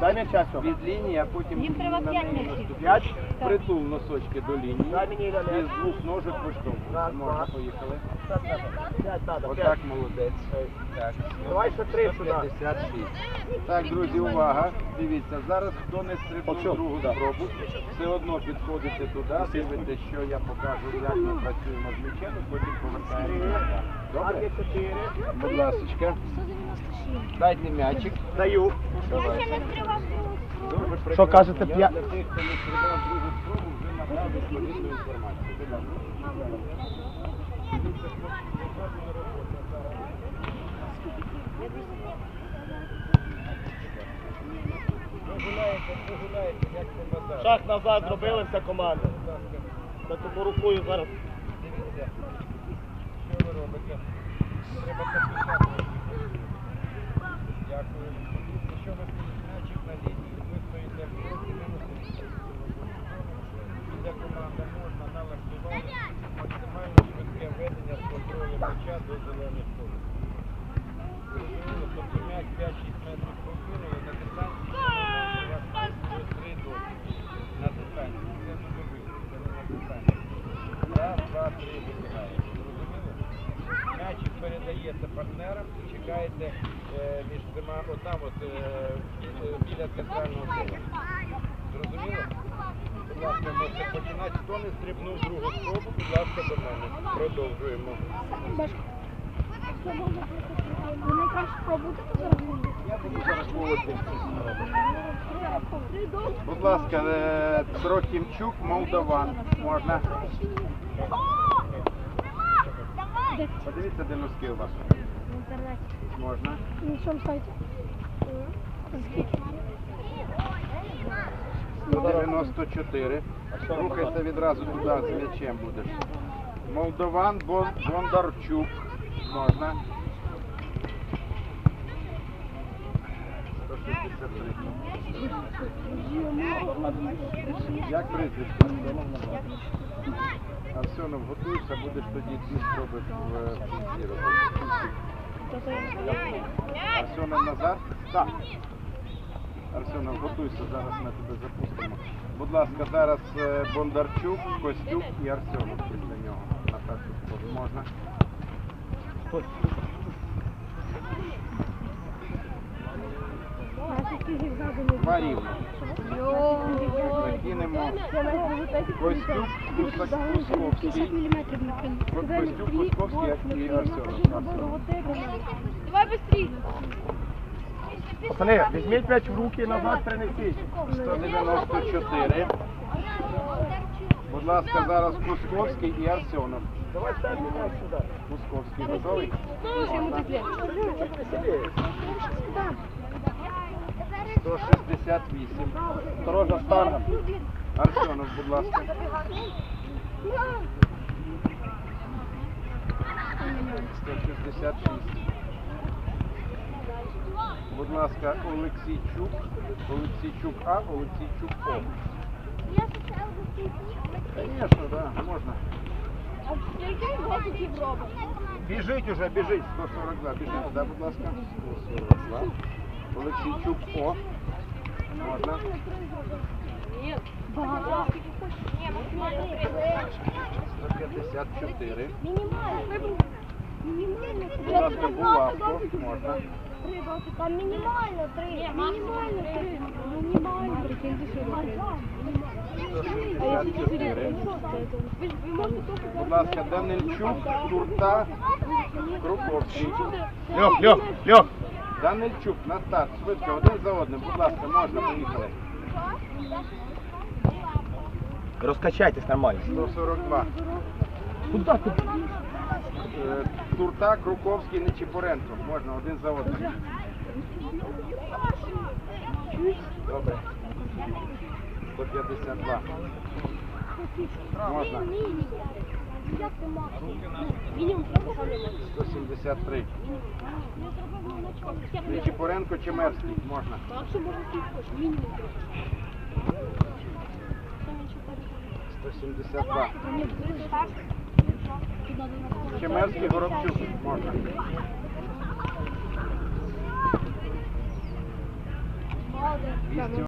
Дай сьогодні. від лінії, а потім Їм треба на п'ять неї м'ячів. Притул носочки до лінії. Дай мені І з двох ножок поштовхуй. Раз, Можна, поїхали. Отак, молодець. Так. Давай ще три сюди. 56. Так, друзі, увага. Дивіться, зараз хто не стрибнув другу спробу, все одно підходите туди, дивитесь, що я покажу, як ми працюємо з м'ячем, потім повертаємося. Арки Добре? Будь ласка. Дайте м'ячик. Даю. Давай. Що кажете, Я п'я- для тих, хто не стрибав другу спробу, вже надав відповідну інформацію. Будь ласка. Шаг назад зробили вся команда. Та тому рукою зараз. Дивіться, що ви робите? Треба поспішати. Дякую. Якщо ви стоїть м'ячик на лінії, ви стоїте в блоці, мінус Іде команда можна налаштувати максимально швидке ведення з контролю м'яча до зелених полів. Зрозуміло, тобто м'яч 5-6 метрів прокинули на дистанції, у вас буде 3 доски на дистанції. Це не добили, це не на дистанції. Раз, два, три, вибігаєте. Зрозуміло? М'ячик передається партнерам і чекаєте е, між цими, отам от, е, е, біля центрального кола. Зрозуміло? Будь ласка, можете починати. Хто не стрибнув другу спробу, будь ласка, до мене. Продовжуємо. Ви найкраще пробуйте. Я буду зараховувати. Будь ласка, Трохімчук, Молдаван. Можна? Подивіться, де носки у вас. В інтернеті. Можна? На чому сайті? Скільки? 194. Рухайся відразу туди з м'ячем будеш. Молдаван Бон- Бондарчук. Можна? 163. Як прізвище? Арсенов, готуйся, будеш тоді дві спроби в е, кінці робити. Арсенов назад? Так. Арсенов, готуйся, зараз ми тебе запустимо. Будь ласка, зараз е, Бондарчук, Костюк і Арсенов для нього. На першу спробу можна. Два рівно. Закинемо Костюк, Кусковський. Костюк, Кусковський і Арсенов. Арсенов. Давай быстрее. Пацани, візьміть м'яч в руки назад принесіть. 194. Будь ласка, зараз Кусковський і Арсенов. Давай ставь м'яч сюди. Кусковський готовий? Можна. 168. Осторожно, штанга. Арсенов, будь ласка. Сто шістдесят шість. Будь ласка, Олексійчук. Олексійчук А, Олексійчук О. Звісно, да, можна. Біжить уже, біжить. 142. Біжить туди, будь ласка. 142. Олексійчук О. Можна. 154. Будь ласка, булавку. Можна. Там мінімально три. Мінімально три. Мінімально. Прикиньте, що А якщо 164. Ви ж ви можете тільки Будь ласка, Данильчук, Турта, Круковський. Льох, Льох, Льох. Данильчук, на старт, швидко, один за одним. Будь ласка, можна, поїхали. Розкачайтесь нормально. 142. Куда ти? Е, Турта, Круковський, Нечіпоренко. Можна, один за одним. Добре. 152. Можна. Як ти мав? Мінімум треба саме. 173. Я б не Нечіпоренко, Чемерський. Можна. Так, що можна хочеш. Мінімум треба. 172. Ні, так. Тут надо на Чемерський, Горобчук. Можна. Один.200